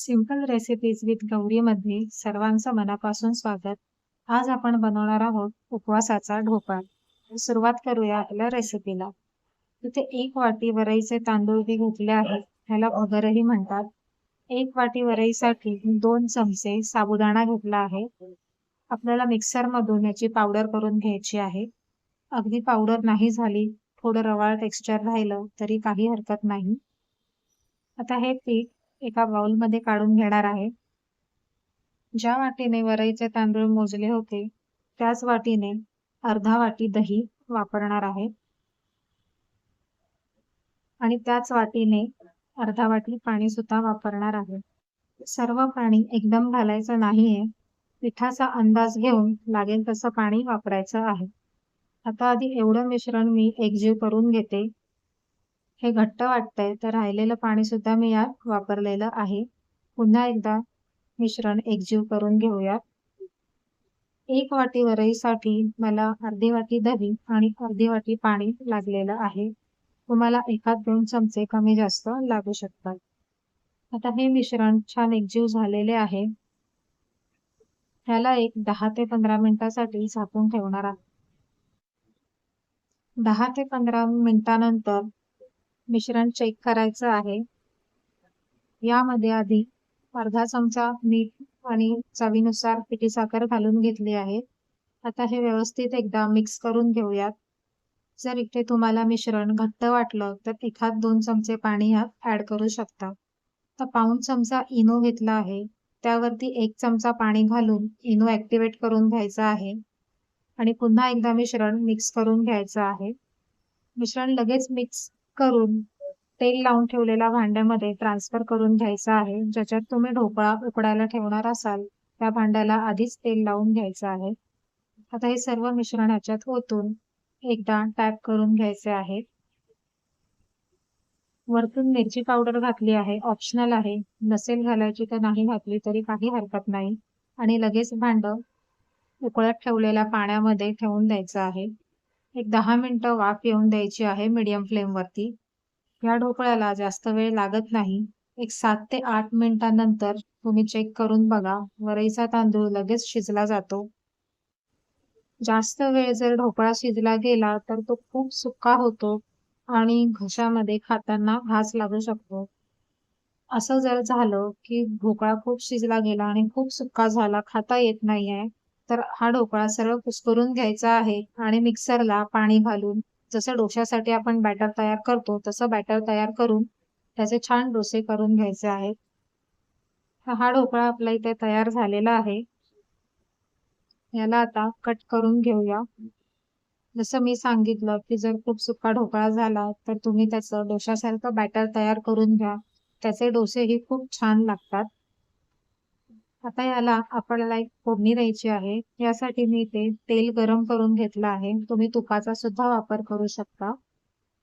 Simple recipes with गौरीमध्ये सर्वांचं मनापासून स्वागत. आज आपण बनवणार आहोत उपवासाचा ढोपा सुरुवात करूया आपल्या रेसिपीला इथे एक वाटी वरईचे तांदूळ बी घेतले आहेत. ह्याला भगरही म्हणतात. एक वाटी वरईसाठी दोन चमचे साबुदाणा घेतला आहे. आपल्याला मिक्सरमधून याची पावडर करून घ्यायची आहे. अगदी पावडर नाही झाली थोडं रवाळ टेक्स्चर राहिलं तरी काही हरकत नाही. आता हे पीठ एका बाउलमध्ये काढून घेणार आहे. ज्या वाटीने वरईचे तांदूळ मोजले होते त्याच वाटीने अर्धा वाटी दही वापरणार आहे. आणि त्याच वाटीने अर्धा वाटी पाणी सुद्धा वापरणार आहे. सर्व पाणी एकदम घालायचं नाहीये. पिठाचा अंदाज घेऊन लागेल तसं पाणी वापरायचं आहे. आता आधी एवढं मिश्रण मी एकजीव करून घेते. हे घट्ट वाटतंय तर राहिलेलं पाणी सुद्धा मी यात वापरलेलं आहे. पुन्हा एकदा मिश्रण एकजीव करून घेऊयात. एक वाटी वरईसाठी मला अर्धी वाटी दही आणि अर्धी वाटी पाणी लागलेलं आहे. तुम्हाला एखाद दोन चमचे कमी जास्त लागू शकतात. आता हे मिश्रण छान एकजीव झालेले आहे. ह्याला एक दहा ते पंधरा मिनिटासाठी झाकून ठेवणार आहे दहा ते पंधरा मिनिटानंतर मिश्रण चेक करायचं आहे. यामध्ये आधी अर्धा चमचा मीठ आणि चवीनुसार पिठी साखर घालून घेतली आहे. आता हे व्यवस्थित एकदा मिक्स करून घेऊयात. जर इथे तुम्हाला मिश्रण घट्ट वाटलं तर एखाद दोन चमचे पाणी ऍड करू शकता. तर पाऊन चमचा इनो घेतला आहे. त्यावरती एक चमचा पाणी घालून इनो ऍक्टिव्हेट करून घ्यायचा आहे. आणि पुन्हा एकदा मिश्रण मिक्स करून घ्यायचं आहे. मिश्रण लगेच मिक्स करून तेल लावून ठेवलेल्या भांड्यामध्ये ट्रान्सफर करून घ्यायचं आहे. ज्याच्यात तुम्ही ढोकळा उकडायला ठेवणार असाल त्या भांड्याला आधीच तेल लावून घ्यायचं आहे. आता हे सर्व मिश्रण ह्याच्यात ओतून एकदा टॅप करून घ्यायचे आहे. वरतून मिरची पावडर घातली आहे. ऑप्शनल आहे. नसेल घालायची तर नाही घातली तरी काही हरकत नाही. आणि लगेच भांड उकळत ठेवलेल्या पाण्यामध्ये ठेवून द्यायचं आहे. एक दहा मिनिटं वाफ येऊन द्यायची आहे मीडियम फ्लेमवरती या ढोकळ्याला जास्त वेळ लागत नाही. एक सात ते आठ मिनिटांनंतर तुम्ही चेक करून बघा. वरईचा तांदूळ लगेच शिजला जातो. जास्त वेळ जर ढोकळा शिजला गेला तर तो खूप सुका होतो आणि घशामध्ये खाताना घास लागू शकतो. असं जर झालं की ढोकळा खूप शिजला गेला आणि खूप सुका झाला खाता येत नाहीये तर हा ढोकळा सरळ कुस्करून घ्यायचा आहे आणि मिक्सरला पाणी घालून जसं डोश्यासाठी आपण बॅटर तयार करतो तसं बॅटर तयार करून त्याचे छान डोसे करून घ्यायचे आहेत. हा ढोकळा आपला इथे तयार झालेला आहे. याला आता कट करून घेऊया. जसं मी सांगितलं की जर खूप सुका ढोकळा झाला तर तुम्ही त्याचं डोशासारखं बॅटर तयार करून घ्या. त्याचे डोसेही खूप छान लागतात. आता याला आपल्याला एक फोडणी द्यायची आहे. यासाठी मी ते तेल गरम करून घेतलं आहे. तुम्ही तुपाचा सुद्धा वापर करू शकता.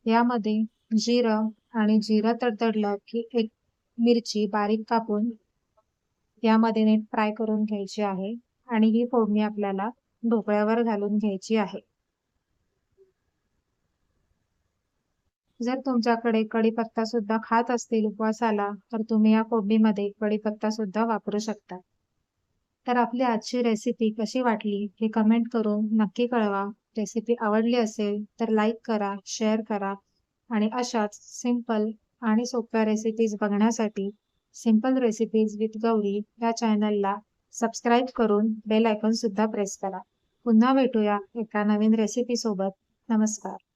यामध्ये जिरं आणि जिरं तडतडलं की एक मिरची बारीक कापून यामध्ये नीट फ्राय करून घ्यायची आहे. आणि ही फोडणी आपल्याला ढोकळ्यावर घालून घ्यायची आहे. जर तुमच्याकडे कढीपत्ता सुद्धा खात असतील उपवासाला तर तुम्ही या कोबीमध्ये कढीपत्ता सुद्धा वापरू शकता. तर आपली आजची रेसिपी कशी वाटली हे कमेंट करून नक्की कळवा. रेसिपी आवडली असेल तर लाईक करा शेअर करा आणि अशाच सिंपल आणि सोप्या रेसिपीज बघण्यासाठी सिंपल रेसिपीज विथ गौरी या चॅनलला सबस्क्राईब करून बेल आयकॉन सुद्धा प्रेस करा. पुन्हा भेटूया एका नवीन रेसिपी सोबत. नमस्कार.